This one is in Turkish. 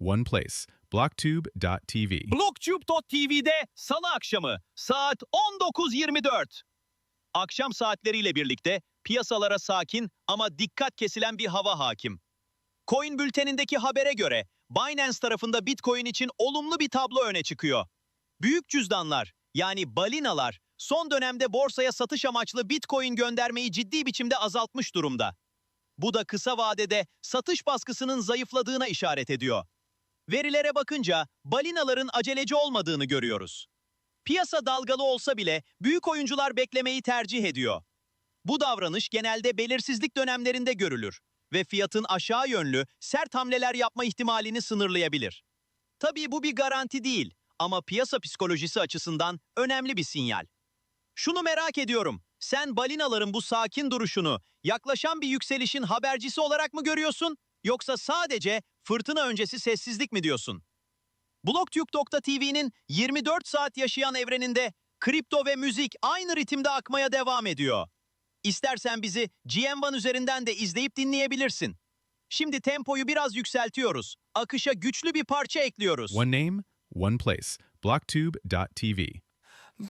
one place. Blocktube.tv. Blocktube.tv'de salı akşamı saat 19.24. Akşam saatleriyle birlikte piyasalara sakin ama dikkat kesilen bir hava hakim. Coin bültenindeki habere göre Binance tarafında Bitcoin için olumlu bir tablo öne çıkıyor. Büyük cüzdanlar yani balinalar son dönemde borsaya satış amaçlı Bitcoin göndermeyi ciddi biçimde azaltmış durumda. Bu da kısa vadede satış baskısının zayıfladığına işaret ediyor. Verilere bakınca balinaların aceleci olmadığını görüyoruz. Piyasa dalgalı olsa bile büyük oyuncular beklemeyi tercih ediyor. Bu davranış genelde belirsizlik dönemlerinde görülür ve fiyatın aşağı yönlü sert hamleler yapma ihtimalini sınırlayabilir. Tabii bu bir garanti değil ama piyasa psikolojisi açısından önemli bir sinyal. Şunu merak ediyorum. Sen balinaların bu sakin duruşunu yaklaşan bir yükselişin habercisi olarak mı görüyorsun yoksa sadece fırtına öncesi sessizlik mi diyorsun? Blogtube.tv'nin 24 saat yaşayan evreninde kripto ve müzik aynı ritimde akmaya devam ediyor. İstersen bizi GM1 üzerinden de izleyip dinleyebilirsin. Şimdi tempoyu biraz yükseltiyoruz. Akışa güçlü bir parça ekliyoruz. One name, one place. Blocktube.tv.